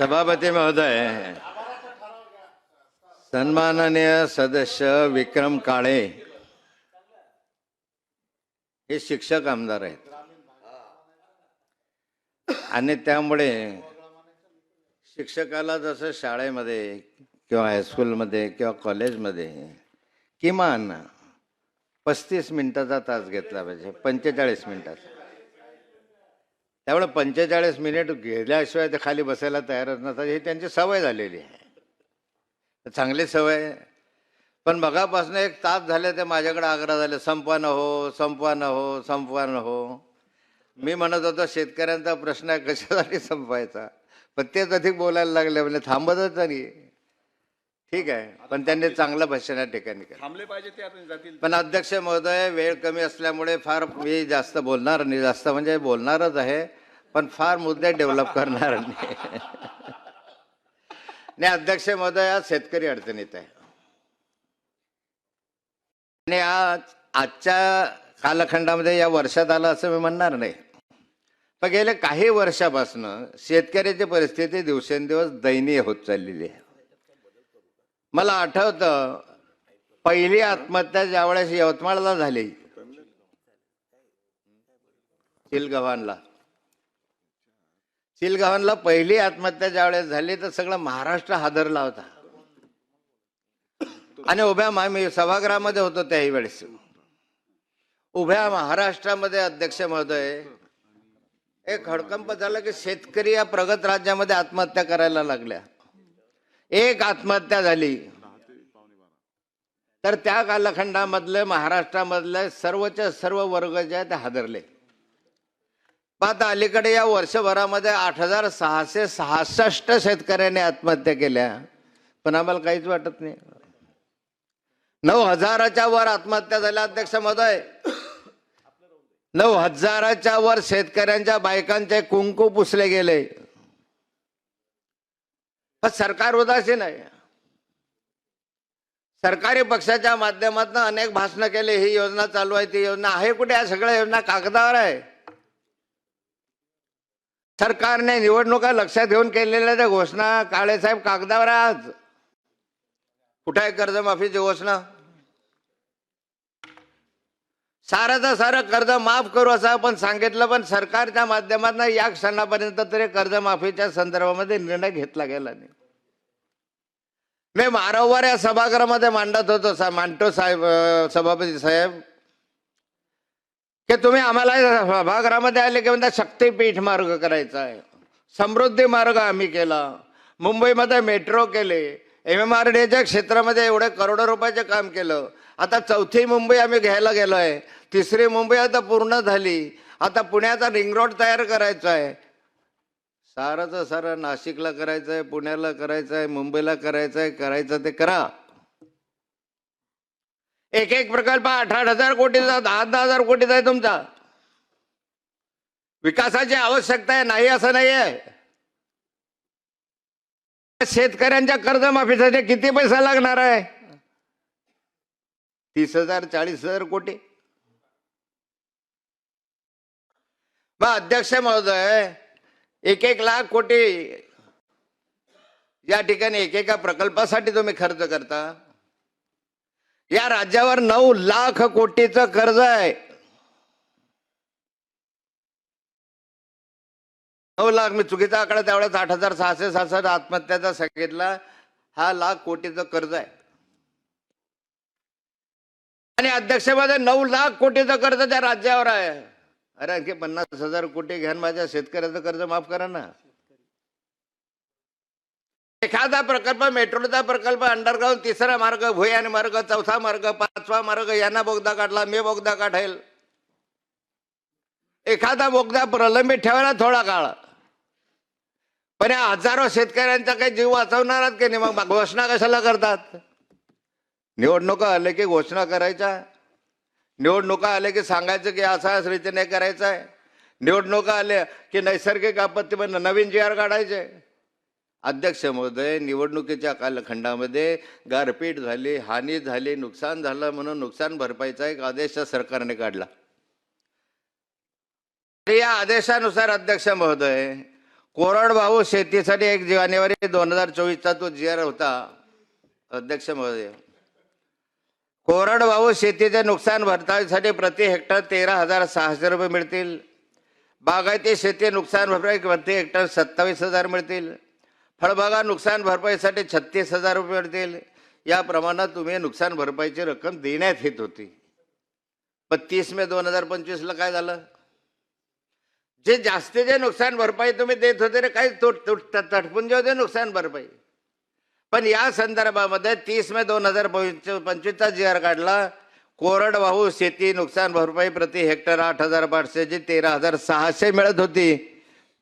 सभापती महोदय सन्माननीय सदस्य विक्रम काळे हे शिक्षक आमदार आहेत आणि त्यामुळे शिक्षकाला जसं शाळेमध्ये किंवा हायस्कूलमध्ये किंवा कॉलेजमध्ये किमान पस्तीस मिनिटाचा तास घेतला पाहिजे पंचेचाळीस मिनिटाचा त्यामुळे पंचेचाळीस मिनिट घेल्याशिवाय ते खाली बसायला तयारच नसतात. ही त्यांची सवय झालेली आहे. चांगली सवय आहे. पण मगापासून एक तास झाले ते माझ्याकडे आग्रह झाले संपवा न हो संपवा न हो संपवा न हो. मी म्हणत होतो शेतकऱ्यांचा प्रश्न आहे कशासाठी संपवायचा पण तेच अधिक बोलायला लागले म्हणजे थांबतच नाही. ठीक आहे. पण त्यांनी चांगलं भाषण या ठिकाणी केलं. थांबले पाहिजे ते आता जातील. पण अध्यक्ष महोदय वेळ कमी असल्यामुळे फार मी जास्त बोलणार नाही. जास्त म्हणजे बोलणारच आहे पण फार मुद्दे डेव्हलप करणार नाही. नाही अध्यक्ष महोदय आज शेतकरी अडचणीत आहे. आणि आज आजच्या कालखंडामध्ये या वर्षात आलं असं मी म्हणणार नाही. पण गेल्या काही वर्षापासून शेतकऱ्याची परिस्थिती दिवसेंदिवस दयनीय होत चाललेली आहे. मला आठवतं पहिली आत्महत्या ज्यावेळेस यवतमाळला झाली. चिलगव्हाणला चिलगव्हाणला पहिली आत्महत्या ज्यावेळेस झाली तर सगळं महाराष्ट्र हादरला होता. आणि उभ्या मी सभागृहामध्ये होतो त्याही वेळेस. उभ्या महाराष्ट्रामध्ये अध्यक्ष महोदय एक हडकंप झालं की शेतकरी या प्रगत राज्यामध्ये आत्महत्या करायला लागल्या. एक आत्महत्या झाली. तर त्या कालखंडामधले महाराष्ट्रामधले सर्वच्या सर्व वर्ग जे आहेत ते हादरले. आता अलीकडे या वर्षभरामध्ये आठ हजार सहाशे सहासष्ट शेतकऱ्यांनी आत्महत्या केल्या. पण आम्हाला काहीच वाटत नाही. नऊ हजाराच्या वर आत्महत्या झाल्या अध्यक्ष महोदय. नऊ हजाराच्या वर शेतकऱ्यांच्या बायकांचे कुंकू पुसले गेले. पण सरकार उदासीन आहे सरकारी पक्षाच्या माध्यमातून अनेक भाषणं केले ही योजना चालू आहे ती योजना आहे कुठे? या सगळ्या योजना कागदावर आहे. सरकारने निवडणुका लक्षात घेऊन केलेल्या त्या घोषणा काळेसाहेब कागदावर आहे आज कुठे आहे कर्जमाफीची घोषणा? साराचं सारं कर्ज माफ करू असं आपण सांगितलं पण सरकारच्या माध्यमातून या क्षणापर्यंत तरी कर्जमाफीच्या संदर्भामध्ये निर्णय घेतला गेला नाही. मी वारंवार या सभागृहामध्ये मांडत होतो सा- मांडतो साहेब सभापती साहेब की तुम्ही आम्हाला सभागृहामध्ये आले की म्हणता शक्तीपीठ मार्ग करायचा आहे. समृद्धी मार्ग आम्ही केला. मुंबईमध्ये मेट्रो केले. एम एम आर डीच्या क्षेत्रामध्ये एवढे करोडो रुपयाचे काम केलं. आता चौथी मुंबई आम्ही घ्यायला गेलो आहे. तिसरी मुंबई आता पूर्ण झाली. आता पुण्याचा रिंग रोड तयार करायचा आहे सारंच सारं नाशिकला करायचं आहे पुण्याला करायचं आहे मुंबईला करायचं आहे करायचं ते करा. एक एक प्रकल्प आठ आठ हजार कोटीचा दहा दहा हजार कोटीचा आहे तुमचा. विकासाची आवश्यकता आहे नाही असं नाही आहे शेतकऱ्यांच्या कर्जमाफीसाठी किती पैसा लागणार आहे? तीस हजार चाळीस हजार कोटी. मग अध्यक्ष महोदय एक एक लाख कोटी या ठिकाणी एकेका प्रकल्पासाठी तुम्ही खर्च करता. या राज्यावर नऊ लाख कोटीचं कर्ज आहे. नऊ लाख मी चुकीचा आकडा त्यावेळेस आठ हजार सहाशे सहासष्ट आत्महत्याचा सांगितला. हा लाख कोटीचं कर्ज आहे. आणि अध्यक्षमध्ये नऊ लाख कोटीचं कर्ज त्या राज्यावर आहे. अरे आणखी पन्नास हजार कोटी घ्या माझ्या शेतकऱ्याचं कर्ज माफ करा ना. एखादा प्रकल्प मेट्रोचा प्रकल्प अंडरग्राऊंड तिसरा मार्ग भुयान मार्ग चौथा मार्ग पाचवा मार्ग यांना बोगदा काढला मी बोगदा काढेल. एखादा बोगदा प्रलंबित ठेवायला थोडा काळ. पण या हजारो शेतकऱ्यांचा काही जीव वाचवणारच की नाही? मग घोषणा कशाला करतात? निवडणुका आले की घोषणा करायच्या? निवडणुका आल्या की सांगायचं की असा रीतीने करायचं आहे. निवडणुका आल्या की नैसर्गिक आपत्तीमध्ये नवीन जी आर काढायचे. अध्यक्ष महोदय निवडणुकीच्या कालखंडामध्ये गारपीट झाली हानी झाली नुकसान झालं म्हणून नुकसान भरपाईचा एक आदेश सरकारने काढला. या आदेशानुसार अध्यक्ष महोदय कोरडभाऊ शेतीसाठी एक जानेवारी दोन हजार चोवीसचा तो जी आर होता. अध्यक्ष महोदय कोरडवाहू शेतीचे नुकसान भरपाईसाठी प्रति हेक्टर तेरा हजार सहाशे रुपये मिळतील. बागायती शेती नुकसान भरपाई प्रति हेक्टर सत्तावीस हजार मिळतील. फळबागा नुकसान भरपाईसाठी छत्तीस हजार रुपये मिळतील. या प्रमाणात तुम्ही नुकसान भरपाईची रक्कम देण्यात येत होती. पण तीस मे दोन हजार पंचवीसला काय झालं? जे जास्तीचे नुकसान भरपाई तुम्ही देत होते रे काही तुट तुट तटपुंजे होते नुकसान भरपाई. पण या संदर्भामध्ये तीस मे दोन हजार पंचवीसचा जी आर काढला कोरडवाहू शेती नुकसान भरपाई प्रति हेक्टर आठ हजार पाचशेची तेरा हजार सहाशे मिळत होती.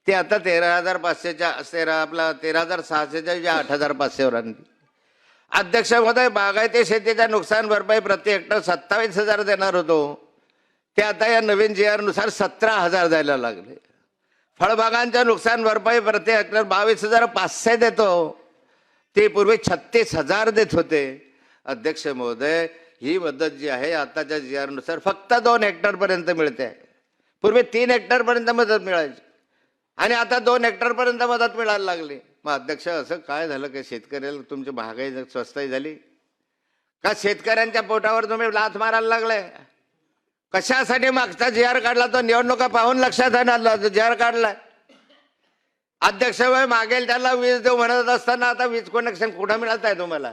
ती आता तेरा हजार पाचशेच्या तेरा आपला तेरा हजार सहाशेच्या जे आठ हजार पाचशेवर आणली. अध्यक्ष बागायती शेतीच्या नुकसान भरपाई प्रति हेक्टर सत्तावीस हजार देणार होतो. ते आता या नवीन जी आरनुसार सतरा हजार द्यायला लागले. फळबागांच्या नुकसान भरपाई प्रति हेक्टर बावीस हजार पाचशे देतो. ते पूर्वी छत्तीस हजार देत होते. अध्यक्ष महोदय ही मदत जी आहे आताच्या जी आरनुसार फक्त दोन हेक्टरपर्यंत मिळते. पूर्वी तीन हेक्टरपर्यंत मदत मिळायची. आणि आता दोन हेक्टरपर्यंत मदत मिळायला लागली. मग अध्यक्ष असं काय झालं की? शेतकऱ्याला तुमची महागाई स्वस्ताई झाली? का शेतकऱ्यांच्या पोटावर तुम्ही लाथ मारायला लागले कशासाठी मागचा जी आर काढला तो? निवडणुका पाहून लक्षात आणला जी आर काढलाय. अध्यक्ष मागेल त्याला वीज देऊ म्हणत असताना आता वीज कनेक्शन कुठं मिळत आहे तुम्हाला?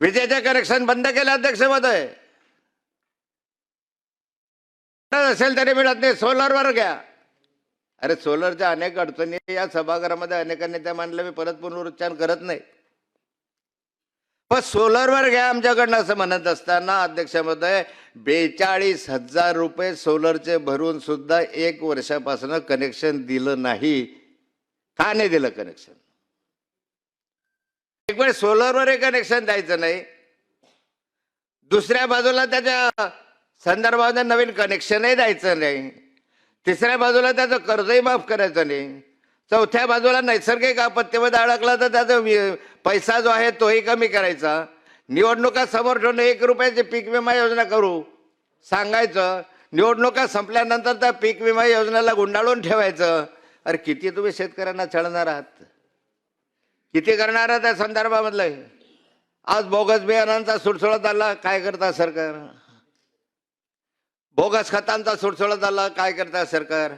विजेचे कनेक्शन बंद केले अध्यक्ष महोदय. असेल तरी मिळत नाही सोलरवर घ्या. अरे सोलरच्या अनेक अडचणी या सभागृहामध्ये अनेकांनी त्या मानलं मी परत पुनरुच्चार करत नाही. पण सोलरवर घ्या आमच्याकडनं असं म्हणत असताना अध्यक्षामध्ये बेचाळीस हजार रुपये सोलरचे भरून सुद्धा एक वर्षापासून कनेक्शन दिलं नाही. का नाही दिलं कनेक्शन एक वेळ सोलरवर कनेक्शन द्यायचं नाही. दुसऱ्या बाजूला त्याच्या संदर्भात नवीन कनेक्शनही द्यायचं नाही. तिसऱ्या बाजूला त्याचं कर्जही माफ करायचं नाही. चौथ्या बाजूला नैसर्गिक आपत्तीमध्ये अडकला तर त्याचा पैसा जो आहे तोही कमी करायचा. निवडणुका समोर ठेवून एक रुपयाची पीक विमा योजना करू. सांगायचं निवडणुका संपल्यानंतर त्या पीक विमा योजनेला गुंडाळून ठेवायचं. अरे किती तुम्ही शेतकऱ्यांना छळणार आहात? किती करणार आहात त्या संदर्भामधलं? आज बोगस बियाणांचा सुडसुळत आला काय करता सरकार? बोगस खतांचा सुडसुळत आला काय करता सरकार?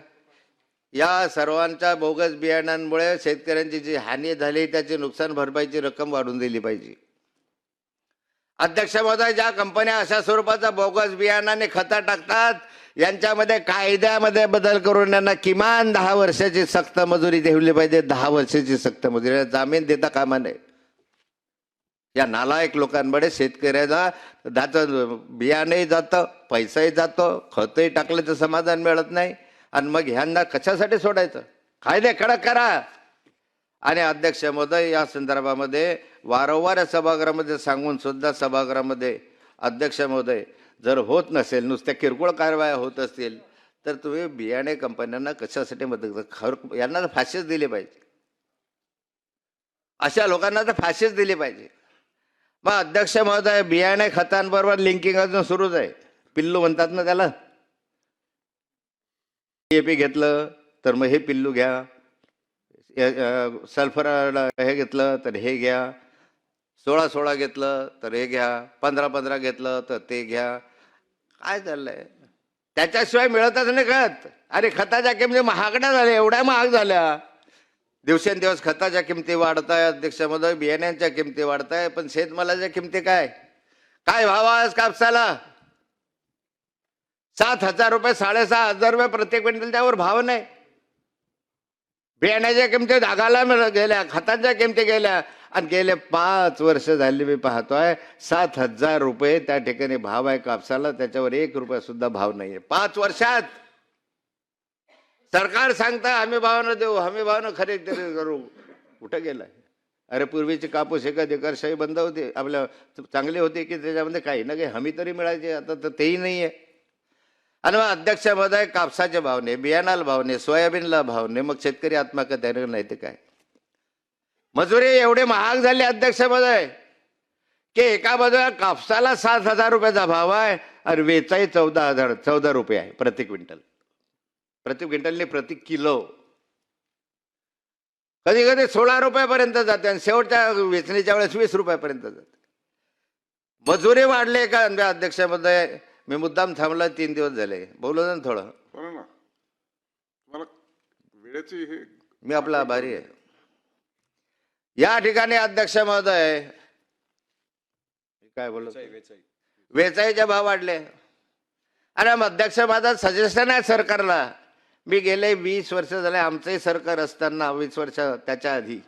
या सर्वांच्या बोगस बियाणांमुळे शेतकऱ्यांची जी हानी झाली त्याची नुकसान भरपाईची रक्कम वाढून दिली पाहिजे. अध्यक्ष महोदय ज्या कंपन्या अशा स्वरूपाचा बोगस बियाणाने खतं टाकतात यांच्यामध्ये कायद्यामध्ये बदल करून यांना किमान दहा वर्षाची सक्त मजुरी देवली पाहिजे. दहा वर्षाची सक्त मजुरी जामीन देता कामा नये. या नालायक लोकांकडे शेतकऱ्याला त्याचं बियाणंही जातं पैसाही जातो खतही टाकलं तर समाधान मिळत नाही. आणि मग ह्यांना कशासाठी सोडायचं? कायदे कडक करा. आणि अध्यक्ष महोदय या संदर्भामध्ये वारंवार सभागृहामध्ये सांगून सुद्धा सभागृहामध्ये अध्यक्ष महोदय जर होत नसेल नुसत्या किरकोळ कारवाया होत असतील तर तुम्ही बियाणे कंपन्यांना कशासाठी मदत खर यांना तर फाशीच दिली पाहिजे. अशा लोकांना तर फाशीच दिली पाहिजे. मग अध्यक्ष महोदय बियाणे खतांबरोबर लिंकिंग अजून सुरूच आहे. पिल्लू म्हणतात ना त्याला? ए पी घेतलं तर मग हे पिल्लू घ्या. सल्फर हे घेतलं तर हे घ्या. सोळा सोळा घेतलं तर हे घ्या. पंधरा पंधरा घेतलं तर ते घ्या. काय चाललंय? त्याच्याशिवाय मिळतच नाही खत. अरे खताच्या किमती महागड्या झाल्या एवढ्या महाग झाल्या. दिवसेंदिवस खताच्या किमती वाढत आहे अध्यक्ष बियाण्यांच्या किमती वाढत आहे पण शेतमालाच्या किमती काय? काय भाव आज कापसाला? सात हजार रुपये साडेसहा हजार रुपये प्रत्येक क्विंटल त्यावर भाव नाही. बियाण्याच्या किमती धागाला गेल्या खतांच्या किमती गेल्या आणि गेले पाच वर्ष झाली मी पाहतोय सात हजार रुपये त्या ठिकाणी भाव आहे कापसाला त्याच्यावर एक रुपया सुद्धा भाव नाहीये. पाच वर्षात! सरकार सांगतं हमी भावानं देऊ हमी भावानं खरेदी करू. कुठं गेलाय? अरे पूर्वीची कापूस एका एकारशाही बंद होती आपल्या चांगली होती की त्याच्यामध्ये काही ना काही हमी तरी मिळायची आता तर तेही नाही आहे आणि मग अध्यक्ष महोदय कापसाचे भावने बियाणाला भावने सोयाबीनला भावने मग शेतकरी आत्महत्या नाही ते काय? मजुरी एवढे महाग झाले अध्यक्ष महोदय की एका बाजूला कापसाला सात हजार रुपयाचा भाव आहे आणि वेचाही चौदा हजार चौदा रुपये आहे प्रति क्विंटल. प्रति क्विंटलने प्रति किलो. कधी कधी सोळा रुपयापर्यंत जाते आणि शेवटच्या वेचणीच्या वेळेस वीस रुपयापर्यंत जाते. मजुरी वाढले का अध्यक्षामध्ये मी मुद्दाम थांबला तीन दिवस झाले. बोलू ना थोडं. ना. वेळेची हे मी आपला आभारी आहे. या ठिकाणी अध्यक्ष महोदय मी काय बोललो? वेचाईचे भाव वाढले. अरे मग अध्यक्ष माझं सजेशन आहे सरकारला. मी गेले वीस वर्ष झाले आमचंही सरकार असताना वीस वर्ष त्याच्या आधी.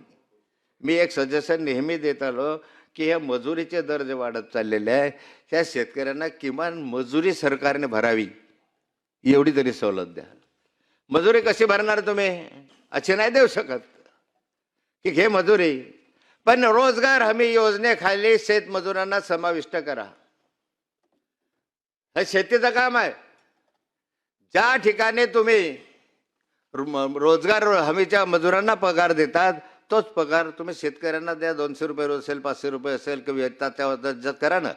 मी एक सजेशन नेहमी देत आलो. की ह्या मजुरीचे दर जे वाढत चाललेले आहे. त्या शेतकऱ्यांना किमान मजुरी सरकारने भरावी एवढी तरी सवलत द्या. मजुरी कशी भरणार तुम्ही? असे नाही देऊ शकत. की घे मजुरी. पण रोजगार हमी योजनेखाली शेतमजुरांना समाविष्ट करा. हे शेतीचं काम आहे. ज्या ठिकाणी तुम्ही रोजगार हमीच्या मजुरांना पगार देतात तोच पगार तुम्ही शेतकऱ्यांना द्या दोनशे रुपये रोज असेल पाचशे रुपये असेल किंवा येतात त्या करा ना.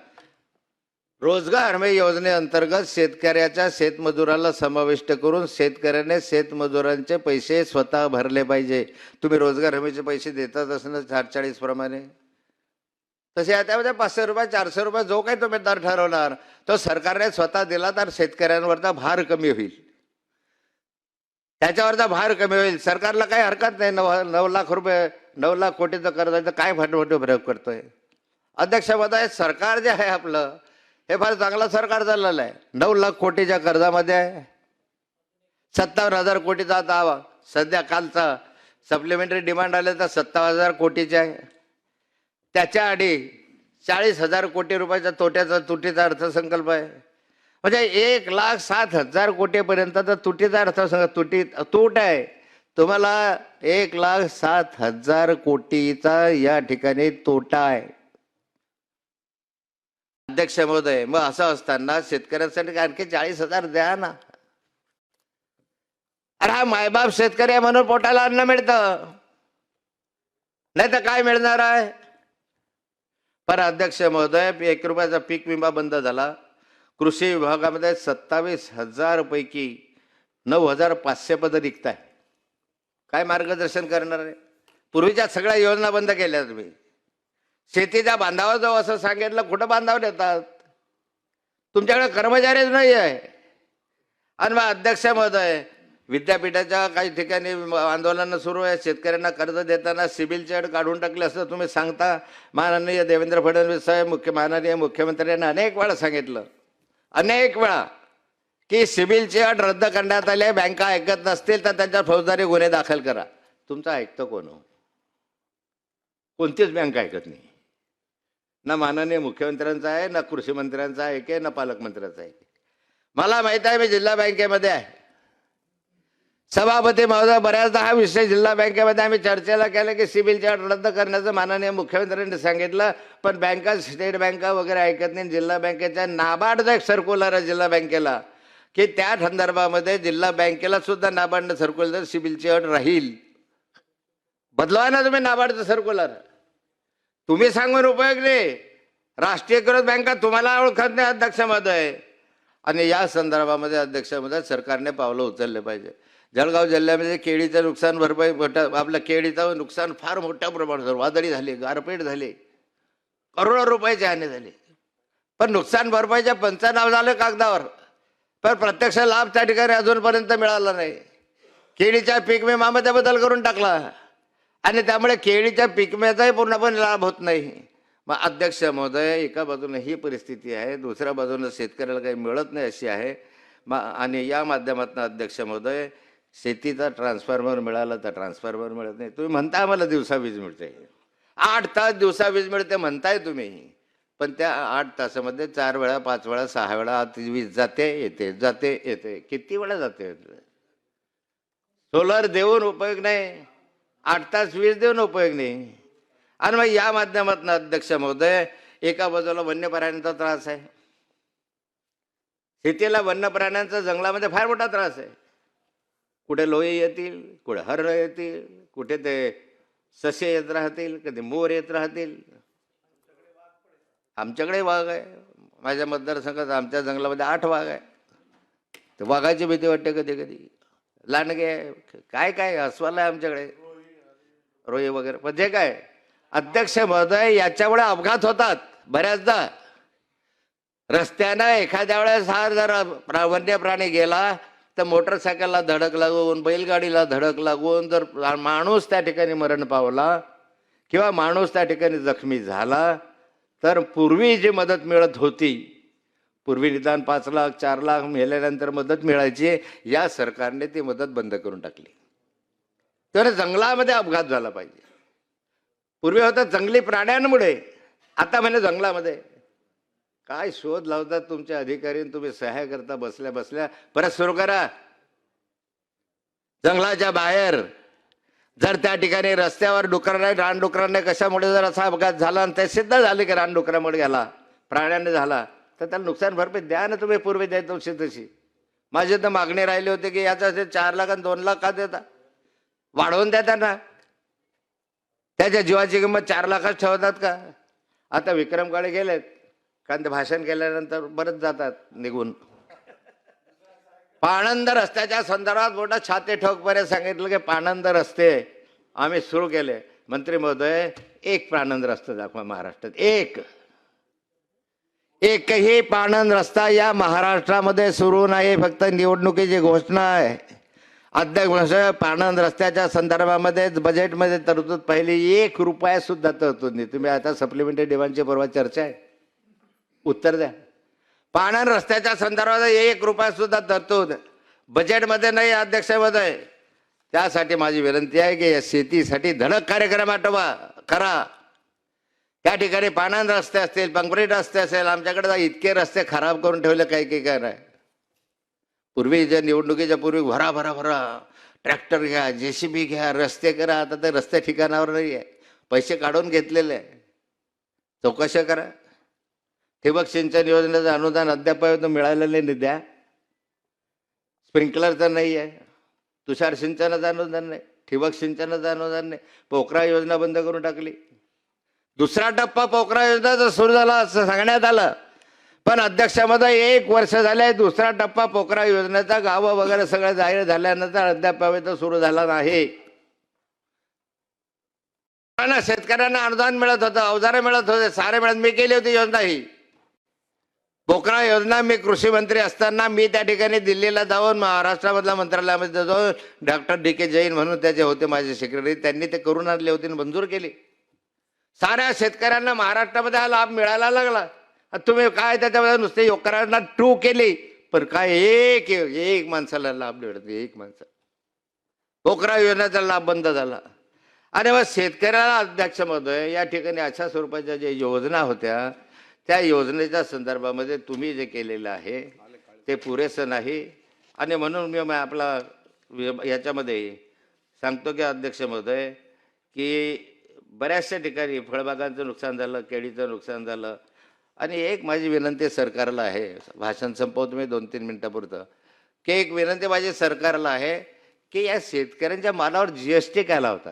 रोजगार हमी योजनेअंतर्गत शेतकऱ्याच्या शेतमजुराला समाविष्ट करून शेतकऱ्याने शेतमजुरांचे पैसे स्वतः भरले पाहिजे. तुम्ही रोजगार हमीचे पैसे देतात असं चारचाळीस प्रमाणे. तसे त्यामध्ये म्हणजे पाचशे रुपये चारशे रुपये जो काही तुम्ही दर ठरवणार तो सरकारने स्वतः दिला तर शेतकऱ्यांवरचा भार कमी होईल. त्याच्यावरचा भार कमी होईल सरकारला काही हरकत नाही. नऊ नऊ लाख रुपये नऊ लाख कोटीचं कर्ज आहे तर काय फटफट प्रयोग करतोय? अध्यक्ष आहे सरकार जे आहे आपलं हे फार चांगलं सरकार चाललेलं आहे. नऊ लाख कोटीच्या कर्जामध्ये आहे. सत्तावन्न हजार कोटीचा आता सध्या कालचा सप्लिमेंटरी डिमांड आले तर सत्तावन्न हजार कोटीचे आहे. त्याच्या आधी चाळीस हजार कोटी रुपयाच्या तोट्याचा तुटीचा अर्थसंकल्प आहे. म्हणजे एक लाख सात हजार कोटीपर्यंतचा तुटीचा अर्थसंकल्प तुटी तूट आहे. तुम्हाला एक लाख सात हजार कोटीचा या ठिकाणी तोटा आहे. अध्यक्ष महोदय मग असं असताना शेतकऱ्यांसाठी आणखी चाळीस हजार द्या ना. अरे हा मायबाप शेतकरी आहे म्हणून पोटाला अन्न मिळतं. नाही तर काय मिळणार आहे? पर अध्यक्ष महोदय एक रुपयाचा पीक विमा बंद झाला. कृषी विभागामध्ये सत्तावीस हजारपैकी नऊ हजार पाचशे पदं रिक्त आहे काय मार्गदर्शन करणार आहे? पूर्वीच्या सगळ्या योजना बंद केल्या तुम्ही. शेतीच्या बांधावर जाऊ असं सांगितलं कुठं बांधावर येतात? तुमच्याकडे कर्मचारीच नाही आहे. आणि मग अध्यक्ष महोदय विद्यापीठाच्या काही ठिकाणी आंदोलनं सुरू आहे शेतकऱ्यांना कर्ज देताना सिबिलचे अट काढून टाकले असं तुम्ही सांगता. माननीय देवेंद्र फडणवीस साहेब मुख्य माननीय मुख्यमंत्र्यांनी अनेक वेळा सांगितलं. अनेक वेळा की सिबिलची अट रद्द करण्यात आली बँका ऐकत नसतील तर त्यांच्या फौजदारी गुन्हे दाखल करा. तुमचं ऐकतं कोण हो? कोणतीच बँक ऐकत नाही. ना माननीय मुख्यमंत्र्यांचा आहे ना कृषी मंत्र्यांचा आहे की ना पालकमंत्र्यांचा आहे. मला माहीत आहे मी जिल्हा बँकेमध्ये आहे. सभापती महोदय बऱ्याचदा हा विषय जिल्हा बँकेमध्ये आम्ही चर्चेला केलं की सिबिल चार्ट रद्द करण्याचं माननीय मुख्यमंत्र्यांनी सांगितलं पण बँका स्टेट बँका वगैरे ऐकत नाही. जिल्हा बँकेच्या नाबार्डचा एक सर्क्युलर आहे जिल्हा बँकेला की त्या संदर्भामध्ये जिल्हा बँकेला सुद्धा नाबार्डनं सर्क्युलर सिबिलची अट राहील. बदलवा ना तुम्ही नाबार्डचं सर्क्युलर तुम्ही सांगून उपयोग नाही राष्ट्रीयकृत बँका तुम्हाला ओळखत नाही अध्यक्ष आणि या संदर्भामध्ये अध्यक्षामध्ये सरकारने पावलं उचलले पाहिजे. जळगाव जिल्ह्यामध्ये केळीचं नुकसान भरपाई मोठं आपलं केळीचं नुकसान फार मोठ्या प्रमाणात वादळी झाली गारपीट झाली. करोडो रुपयाची हानी झाली. पण नुकसान भरपाईच्या पंचनाव झालं कागदावर. पण प्रत्यक्ष लाभ त्या ठिकाणी अजूनपर्यंत मिळाला नाही. केळीच्या पीक विमामध्ये बदल करून टाकला. आणि त्यामुळे केळीच्या पिकम्याचाही पूर्णपणे लाभ होत नाही. मग अध्यक्ष महोदय एका बाजूने ही परिस्थिती आहे दुसऱ्या बाजूनं शेतकऱ्याला काही मिळत नाही अशी आहे. मा आणि या माध्यमातून अध्यक्ष महोदय शेतीचा ट्रान्सफॉर्मर मिळाला तर ट्रान्सफॉर्मर मिळत नाही. तुम्ही म्हणता आम्हाला दिवसा वीज मिळते. आठ तास दिवसा वीज मिळते म्हणताय तुम्ही. पण त्या आठ तासामध्ये चार वेळा पाच वेळा सहा वेळा ती वीज जाते येते जाते येते. किती वेळा जाते? सोलर देऊन उपयोग नाही. आठ तास वीज देऊन उपयोग नाही. आणि मग या माध्यमातून अध्यक्ष महोदय एका बाजूला वन्य प्राण्यांचा त्रास आहे. शेतीला वन्य प्राण्यांचा जंगलामध्ये फार मोठा त्रास आहे. कुठे लोहे येतील कुठे हरण येतील कुठे ते ससे येत राहतील कधी मोर येत राहतील. आमच्याकडे वाघ आहे. माझ्या मतदारसंघात आमच्या जंगलामध्ये आठ वाघ आहे. तर वाघाची भीती वाटते कधी कधी. लांडगे आहे. काय काय अस्वल आहे आमच्याकडे. रोई वगैरे. पण जे काय अध्यक्ष महोदय याच्यामुळे अपघात होतात बऱ्याचदा. रस्त्यानं एखाद्या वेळेस हा जर प्रा- वन्य प्राणी गेला तर मोटरसायकलला धडक लागून बैलगाडीला धडक लागून जर माणूस त्या ठिकाणी मरण पावला किंवा माणूस त्या ठिकाणी जखमी झाला तर पूर्वी जी मदत मिळत होती पूर्वी निदान पाच लाख चार लाख मेल्यानंतर मदत मिळायची या सरकारने ती मदत बंद करून टाकली. तर जंगलामध्ये अपघात झाला पाहिजे. पूर्वी होता जंगली प्राण्यांमुळे आता म्हणजे जंगलामध्ये. काय शोध लावतात तुमचे अधिकारी तुम्ही सहाय्य करता बसल्या बसल्या? परत सुरू करा. जंगलाच्या बाहेर. जर त्या ठिकाणी रस्त्यावर डुकराने रानडुकरांना कशामुळे जर असा अपघात झाला आणि ते सिद्ध झाले की रानडुकरामुळे गेला प्राण्याने झाला तर त्याला नुकसान भरपाई द्या ना तुम्ही पूर्वी देत तशी तशी. माझी तर मागणी राहिली होती की याचं असे चार लाख आणि दोन लाख का देता? वाढवून देता ना. त्याच्या जीवाची किंमत चार लाखच ठेवतात का? आता विक्रम काळे गेलेत. कारण ते भाषण केल्यानंतर बरंच जातात निघून. पाणंद रस्त्याच्या संदर्भात मोठा छाते ठोकपर्यंत सांगितलं की पाणंद रस्ते आम्ही सुरू केले. मंत्री महोदय एक पाणंद रस्ता दाखवा महाराष्ट्रात. एक. एकही पाणंद रस्ता या महाराष्ट्रामध्ये सुरू नाही. फक्त निवडणुकीची घोषणा आहे. अध्यक्ष पाणंद रस्त्याच्या संदर्भामध्ये बजेटमध्ये तरतूद पहिली एक रुपया सुद्धा तरतूद नाही. तुम्ही आता सप्लिमेंटरी डिमांडची परवा चर्चा आहे. उत्तर द्या. पाणंद रस्त्याच्या संदर्भात एक रुपया सुद्धा तरतूद बजेटमध्ये नाही अध्यक्षामध्ये. त्यासाठी माझी विनंती आहे की या शेतीसाठी धडक कार्यक्रम आठवा करा. त्या ठिकाणी पाणन रस्ते असतील पंक्रीट रस्ते असेल आमच्याकडे इतके रस्ते खराब करून ठेवले काही काही काय नाही. पूर्वी जे निवडणुकीच्या पूर्वी भरा भरा भरा. ट्रॅक्टर घ्या जे सी बी घ्या रस्ते करा. आता ते रस्ते ठिकाणावर नाही आहे पैसे काढून घेतलेले. आहे चौकशा करा. ठिबक सिंचन योजनेचं अनुदान अद्याप मिळालेलं नाही द्या स्प्रिंकलरचं नाही आहे. तुषार सिंचनाचं अनुदान नाही. ठिबक सिंचनाचं अनुदान नाही. पोखरा योजना बंद करून टाकली. दुसरा टप्पा पोखरा योजनाचा सुरू झाला असं सांगण्यात आलं पण अध्यक्षामध्ये एक वर्ष झाले दुसरा टप्पा पोखरा योजनेचा गावं वगैरे सगळं जाहीर झाल्यानंतर अद्याप सुरू झाला नाही. ना शेतकऱ्यांना अनुदान मिळत होतं अवजारं मिळत होते सारे मिळत मी केली होती योजना ही. पोखरा योजना मी कृषी मंत्री असताना मी त्या ठिकाणी दिल्लीला जाऊन महाराष्ट्रामधल्या मंत्रालयामध्ये जाऊन डॉक्टर डी के जैन म्हणून त्याचे होते माझे सेक्रेटरी त्यांनी ते करून आणले होते आणि मंजूर केली. साऱ्या शेतकऱ्यांना महाराष्ट्रामध्ये हा लाभ मिळायला लागला. तुम्ही काय त्याच्यामध्ये नुसते योगकरांना टू केली पण काय एक एक माणसाला लाभ मिळत एक माणसा. पोखरा योजनेचा लाभ बंद झाला. आणि मग शेतकऱ्याला अध्यक्ष महोदय या ठिकाणी अशा स्वरूपाच्या ज्या योजना होत्या त्या योजनेच्या संदर्भामध्ये तुम्ही जे केलेलं आहे ते पुरेसं नाही. आणि म्हणून मी आपला याच्यामध्ये सांगतो की अध्यक्ष महोदय की बऱ्याचशा ठिकाणी फळबागांचं नुकसान झालं केळीचं नुकसान झालं. आणि एक माझी विनंती सरकारला आहे भाषण संपवतो मी दोन तीन मिनटापुरतं की एक विनंती माझी सरकारला आहे की या शेतकऱ्यांच्या मालावर जी एस टी काय लावता?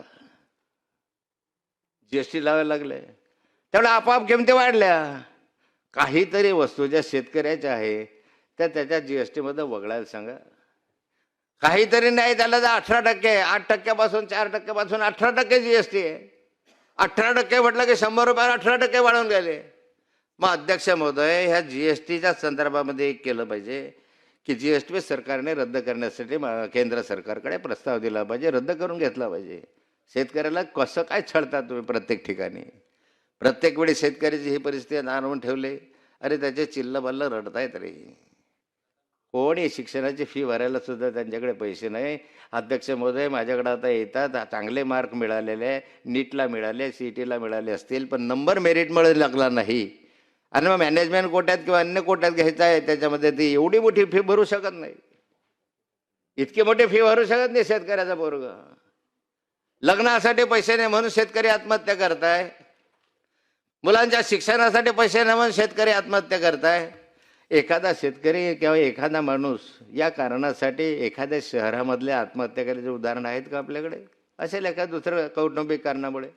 जी एस टी लावायला लागले. त्यामुळे आपोआप किमती वाढल्या. काहीतरी वस्तू ज्या शेतकऱ्याच्या आहे त्या त्याच्या जी एस टीमध्ये वगळायला सांगा. काहीतरी नाही त्याला तर अठरा टक्के आठ टक्क्यापासून चार टक्क्यापासून अठरा टक्के जी एस टी आहे. अठरा टक्के म्हटलं की शंभर रुपयाला अठरा टक्के वाढवून गेले. मग अध्यक्ष महोदय ह्या जी एस टीच्या संदर्भामध्ये एक केलं पाहिजे की जी एस टी सरकारने रद्द करण्यासाठी केंद्र सरकारकडे प्रस्ताव दिला पाहिजे रद्द करून घेतला पाहिजे. शेतकऱ्याला कसं काय छळता तुम्ही प्रत्येक ठिकाणी? प्रत्येक वेळी शेतकऱ्याची ही परिस्थिती आणून ठेवले. अरे त्याचे चिल्ल बल्ल रडतायत रे. कोणी शिक्षणाची फी भरायला सुद्धा त्यांच्याकडे पैसे नाही. अध्यक्ष महोदय माझ्याकडे आता येतात. चांगले मार्क मिळालेले नीटला मिळाले सी टीला मिळाले असतील पण नंबर मेरिटमुळे लागला नाही. आणि मग मॅनेजमेंट कोट्यात किंवा अन्य कोट्यात घ्यायचं आहे त्याच्यामध्ये ती एवढी मोठी फी भरू शकत नाही. इतकी मोठी फी भरू शकत नाही शेतकऱ्याचा पोरग. लग्नासाठी पैसे नाही म्हणून शेतकरी आत्महत्या करताय. मुलांच्या शिक्षणासाठी पैसे नाही म्हणून शेतकरी आत्महत्या करताय. एखादा शेतकरी किंवा एखादा माणूस या कारणासाठी एखाद्या शहरामधले आत्महत्या करायचे उदाहरण आहेत का आपल्याकडे? असेल एखादं दुसरं कौटुंबिक कारणामुळे.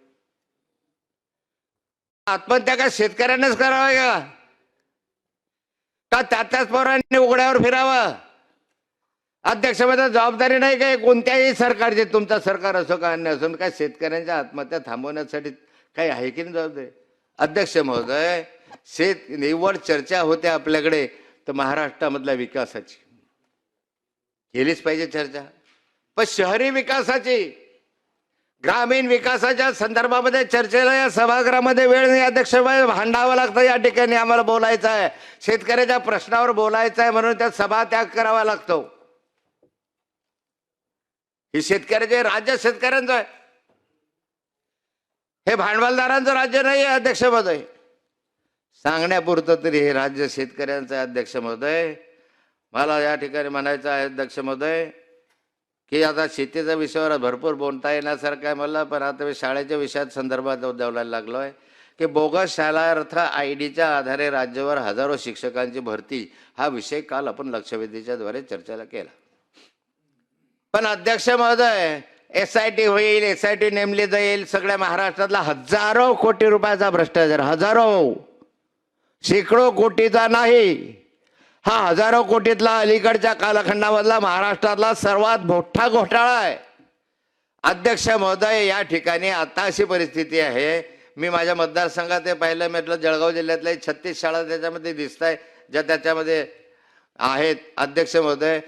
आत्महत्या का शेतकऱ्यांनाच करावं का? का त्या त्याच पोरांनी उघड्यावर फिरावं? अध्यक्षपदा जबाबदारी नाही काय कोणत्याही सरकारची तुमचं सरकार असो का अन्य असो काय शेतकऱ्यांच्या आत्महत्या थांबवण्यासाठी काही आहे की नाही जबाबदारी? अध्यक्ष महोदय शेत निव्वळ चर्चा होते आपल्याकडे तर महाराष्ट्रामधल्या विकासाची. केलीच पाहिजे चर्चा. पण शहरी विकासाची ग्रामीण विकासाच्या संदर्भामध्ये चर्चेला या सभागृहामध्ये वेळ नाही. अध्यक्ष भांडावं लागतं या ठिकाणी आम्हाला बोलायचं आहे. शेतकऱ्याच्या प्रश्नावर बोलायचं आहे म्हणून त्या सभा त्याग करावा लागतो. ही शेतकऱ्याचे राज्य शेतकऱ्यांचं आहे. हे भांडवलदारांचं राज्य नाही आहे अध्यक्ष महोदय. सांगण्यापुरतं तरी हे राज्य शेतकऱ्यांचं आहे अध्यक्ष महोदय. मला या ठिकाणी म्हणायचं आहे अध्यक्ष महोदय की आता शेतीच्या विषयावर भरपूर बोलता येण्यासारखं आहे मला पण आता मी शाळेच्या विषयात संदर्भात बोलायला लागलो आहे की बोगस शालार्थ आय डीच्या आधारे राज्यावर हजारो शिक्षकांची भरती हा विषय काल आपण लक्षवेधीच्याद्वारे चर्चेला केला. पण अध्यक्ष महोदय एस आय टी होईल एस आय टी नेमली जाईल. सगळ्या महाराष्ट्रातला हजारो कोटी रुपयाचा भ्रष्टाचार हजारो. शेकडो कोटीचा नाही. हा हजारो कोटीतला अलीकडच्या कालखंडामधला महाराष्ट्रातला सर्वात मोठा घोटाळा आहे. अध्यक्ष महोदय या ठिकाणी आता अशी परिस्थिती आहे. मी माझ्या मतदारसंघात हे पाहिलं म्हटलं जळगाव जिल्ह्यातल्या छत्तीस शाळा त्याच्यामध्ये दिसत आहे ज्या त्याच्यामध्ये आहेत अध्यक्ष महोदय.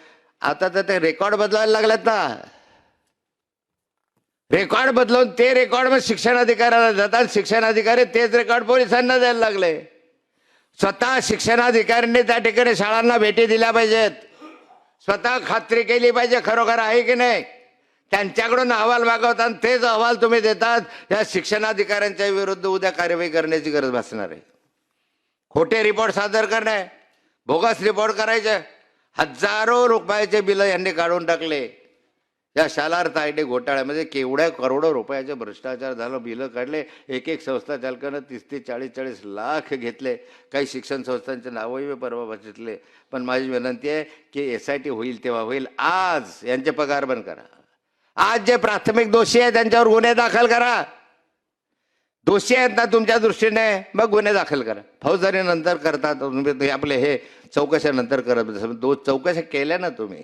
आता तर ते रेकॉर्ड बदलायला लागलेत ना. रेकॉर्ड बदलून ते रेकॉर्ड मग शिक्षण अधिकाऱ्याला जातात शिक्षण अधिकारी तेच रेकॉर्ड पोलिसांना द्यायला लागले. स्वतः शिक्षणाधिकाऱ्यांनी त्या ठिकाणी शाळांना भेटी दिल्या पाहिजेत. स्वतः खात्री केली पाहिजे खरोखर आहे की नाही. त्यांच्याकडून अहवाल मागवतात आणि तेच अहवाल तुम्ही देतात. या शिक्षणाधिकाऱ्यांच्या विरुद्ध उद्या कार्यवाही करण्याची गरज भासणार आहे. खोटे रिपोर्ट सादर करणे बोगस रिपोर्ट करायचे. हजारो रुपयाचे बिलं यांनी काढून टाकले. या शालार्थ आय टी घोटाळ्यामध्ये केवढ्या करोडो रुपयाचे भ्रष्टाचार झालं बिलं काढले एक एक संस्था चालकानं तीस ते चाळीस चाळीस लाख घेतले. काही शिक्षण संस्थांचे नावही मी परवा बघितले. पण माझी विनंती आहे की एस आय टी होईल तेव्हा होईल. आज यांचे पगार बंद करा. आज जे प्राथमिक दोषी आहे त्यांच्यावर गुन्हे दाखल करा. दोषी आहेत ना तुमच्या दृष्टीने मग गुन्हे दाखल करा. फौजदारी नंतर करतात तुम्ही आपले हे चौकशा नंतर करत दोष चौकशा केल्या ना तुम्ही.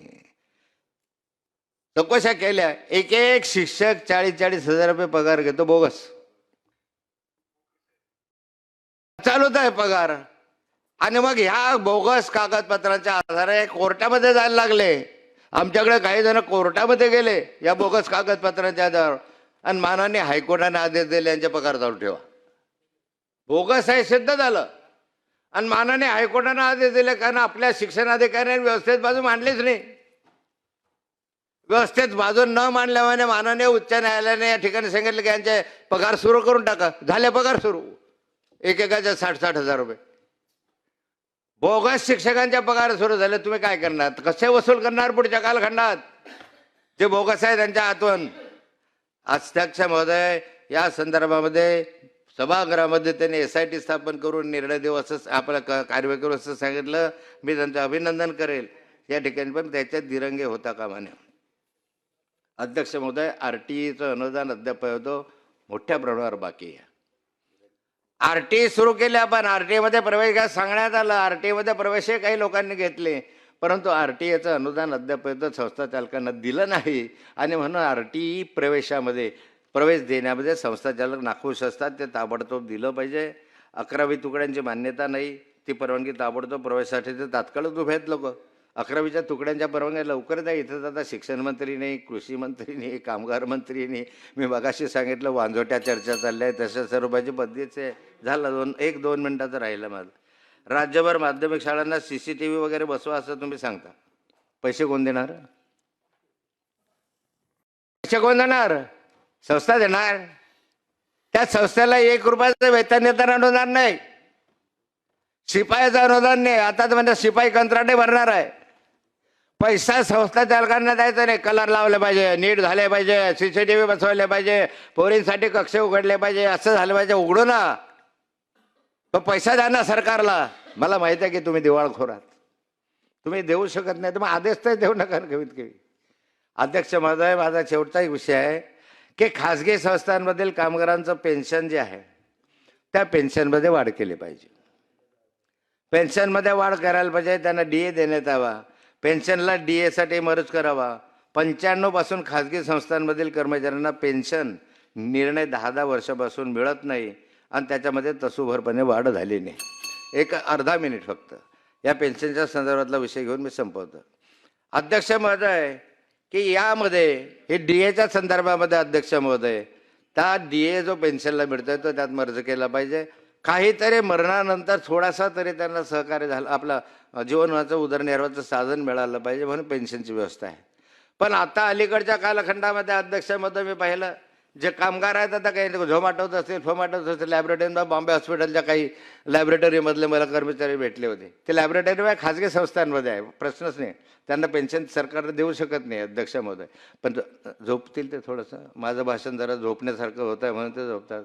चौकशा केल्या. एक एक शिक्षक चाळीस चाळीस हजार रुपये पगार घेतो बोगस. चालूच आहे पगार. आणि मग ह्या बोगस कागदपत्राच्या आधारे कोर्टामध्ये जायला लागले. आमच्याकडे काही जण कोर्टामध्ये गेले या बोगस कागदपत्राच्या आधार आणि मानाने हायकोर्टाने आदेश दिले यांचे पगार चालू ठेवा. बोगस आहे सिद्ध झालं. आणि मानाने हायकोर्टाने आदेश दिले कारण आपल्या शिक्षण अधिकाऱ्यांनी व्यवस्थेत बाजू मांडलीच नाही. व्यवस्थेत बाजून न मानल्यामुळे माननीय उच्च न्यायालयाने या ठिकाणी सांगितलं की यांचे पगार सुरू करून टाका. झाले पगार सुरू. एकेकाचे साठ साठ हजार रुपये. बोगस शिक्षकांच्या पगार सुरू झाले. तुम्ही काय करणार? कसे वसूल करणार पुढच्या कालखंडात? जे बोगस आहे त्यांच्या हातून. अध्यक्ष महोदय या संदर्भामध्ये सभागृहामध्ये त्यांनी एस आय टी स्थापन करून निर्णय देऊ असं आपलं क- कार्यवाही करू असं सांगितलं. मी त्यांचं अभिनंदन करेल. या ठिकाणी पण त्याच्यात दिरंगे होता कामाने अध्यक्ष महोदय आर टी ईचं अनुदान अद्याप होतो मोठ्या प्रमाणावर बाकी आहे. आर टी सुरू केले आपण आर टी मध्ये प्रवेश घ्या सांगण्यात आलं आर टी मध्ये प्रवेशही काही लोकांनी घेतले. परंतु आर टी एचं अनुदान अद्याप संस्था चालकांना दिलं नाही. आणि म्हणून आर टी ई प्रवेशामध्ये प्रवेश देण्यामध्ये संस्था चालक नाखुश असतात ते ताबडतोब दिलं पाहिजे. अकरावी तुकड्यांची मान्यता नाही ती परवानगी ताबडतोब प्रवेशासाठी ते तात्काळच उभे आहेत लोक. अकरावीच्या तुकड्यांच्या परवानग्या लवकर द्या. इथं आता शिक्षण मंत्री नाही कृषी मंत्री नाही कामगार मंत्री नाही मी मगाशी सांगितलं वांजोट्या चर्चा चालल्या आहे तशा स्वरूपाची पद्धतीच आहे. झालं दोन एक दोन मिनटाचं राहिलं माझं. राज्यभर माध्यमिक शाळांना सी सी टी व्ही वगैरे बसवा असं तुम्ही सांगता. पैसे कोण देणार? पैसे कोण देणार? संस्था देणार. त्या संस्थेला एक रुपयाचं वेतन देताना अनुदान नाही. शिपायाचं अनुदान नाही. आता म्हणजे शिपाई कंत्राटे भरणार आहे. पैसा संस्था चालकांना द्यायचा नाही. कलर लावले पाहिजे नीट झाले पाहिजे सी सी टी व्ही बसवले पाहिजे पोरींसाठी कक्ष उघडले पाहिजे असं झालं पाहिजे उघडू ना. तो पैसा द्या ना सरकारला. मला माहिती आहे की तुम्ही दिवाळखोरात. तुम्ही देऊ शकत नाही तर मग आदेश तर देऊ नका कमीत कमी. अध्यक्ष महोदय माझा शेवटचा एक विषय आहे की खाजगी संस्थांमधील कामगारांचं पेन्शन जे आहे त्या पेन्शनमध्ये वाढ केली पाहिजे. पेन्शनमध्ये वाढ करायला पाहिजे त्यांना डी ए देण्यात यावा. पेन्शनला डी एसाठी मरज करावा. पंच्याण्णवपासून खाजगी संस्थांमधील कर्मचाऱ्यांना पेन्शन निर्णय दहा दहा वर्षापासून मिळत नाही आणि त्याच्यामध्ये तसूभरपणे वाढ झाली नाही. एक अर्धा मिनिट फक्त. या पेन्शनच्या संदर्भातला विषय घेऊन मी संपवतो. अध्यक्ष महोदय की यामध्ये हे डी एच्या संदर्भामध्ये अध्यक्ष महोदय त्या डी ए जो पेन्शनला मिळतोय तो त्यात मर्ज केला पाहिजे. काहीतरी मरणानंतर थोडासा तरी त्यांना सहकार्य झालं. आपला जीवनाचं उदरनिर्वाहाचं साधन मिळालं पाहिजे म्हणून पेन्शनची व्यवस्था आहे. पण आता अलीकडच्या कालखंडामध्ये अध्यक्षामध्ये मी पाहिलं जे कामगार आहेत आता काही झोमॅटोत असतील फोमॅटोत असतील लॅबोरेटरी बॉम्बे हॉस्पिटलच्या काही लॅबोरेटरीमधले मला कर्मचारी भेटले होते. ते लॅबोरेटरी खाजगी संस्थांमध्ये आहे प्रश्नच नाही. त्यांना पेन्शन सरकार देऊ शकत नाही अध्यक्षामध्ये पण झोपतील ते थोडंसं. माझं भाषण जरा झोपण्यासारखं होतं म्हणून ते झोपतात.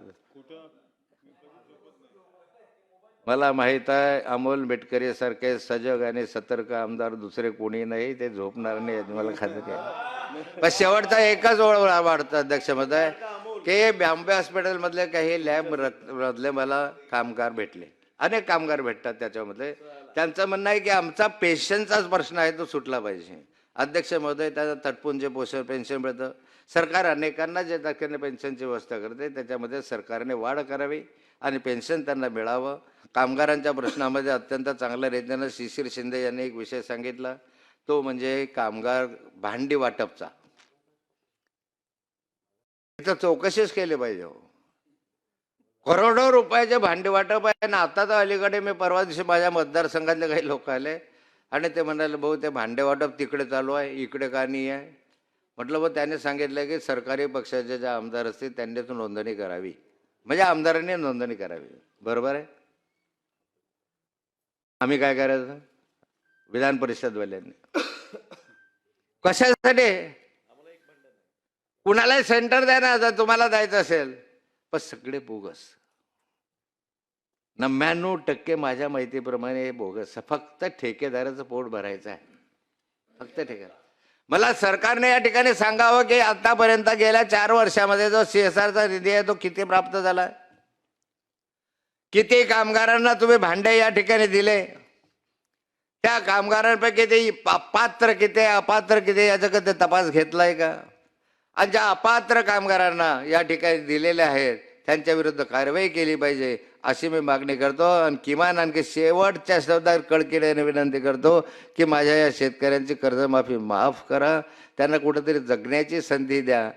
मला माहीत आहे अमोल मेटकरी सारखे सजग आणि सतर्क आमदार दुसरे कोणी नाही ते झोपणार नाही मला खात्री आहे. पण शेवटचा एकच ओळ वाढतं अध्यक्ष आहे की बॉम्बे हॉस्पिटल मधले काही लॅब मधले मला कामगार भेटले. अनेक कामगार भेटतात त्याच्यामध्ये त्यांचं म्हणणं आहे की आमचा पेन्शनचाच प्रश्न आहे तो सुटला पाहिजे. अध्यक्ष महोदय त्याचा तटपून जे पोषण पेन्शन मिळतं. सरकार अनेकांना जे टक्क्याने पेन्शनची व्यवस्था करते त्याच्यामध्ये सरकारने वाढ करावी. आणि पेन्शन त्यांना मिळावं. कामगारांच्या प्रश्नामध्ये अत्यंत चांगल्या रीतीनं शिशिर शिंदे यांनी एक विषय सांगितला. तो म्हणजे कामगार भांडी वाटपचा. इथं चौकशीच केली पाहिजे हो. करोडो रुपयाचे भांडी वाटप आहे आणि आता तर अलीकडे मी परवा दिवशी माझ्या मतदारसंघातले काही लोक आले आणि ते म्हणाले भाऊ ते भांडे वाटप तिकडे चालू आहे इकडे का नाही आहे? म्हटलं भाऊ त्याने सांगितलं की सरकारी पक्षाचे जे आमदार असतील त्यांनीच नोंदणी करावी. म्हणजे आमदारांनी नोंदणी करावी. बरोबर आहे? आम्ही काय करायचं? विधान परिषदवाल्यांनी. कशासाठी? कुणालाही सेंटर द्या ना जर तुम्हाला जायचं असेल. पण सगळे बोगस. नव्याण्णव टक्के माझ्या माहितीप्रमाणे हे बोगस. फक्त ठेकेदाराचं पोट भरायचं आहे. फक्त ठेकेदार. मला सरकारने या ठिकाणी सांगावं की आतापर्यंत गेल्या चार वर्षामध्ये जो सी एस आरचा निधी आहे तो किती प्राप्त झाला? किती कामगारांना तुम्ही भांडे या ठिकाणी दिले? त्या कामगारांपैकी ते पात्र किती अपात्र किती याचा कधी तपास घेतलाय का? आणि ज्या अपात्र कामगारांना या ठिकाणी दिलेल्या आहेत त्यांच्या विरुद्ध कारवाई केली पाहिजे. अशी मी मागणी करतो आणि किमान आणखी शेवटच्या शब्दात कळकिड्याने विनंती करतो की माझ्या या शेतकऱ्यांची कर्जमाफी माफ करा. त्यांना कुठंतरी जगण्याची संधी द्या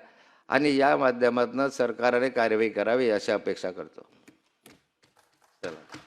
आणि या माध्यमातून सरकारने कारवाई करावी अशी अपेक्षा करतो. चला.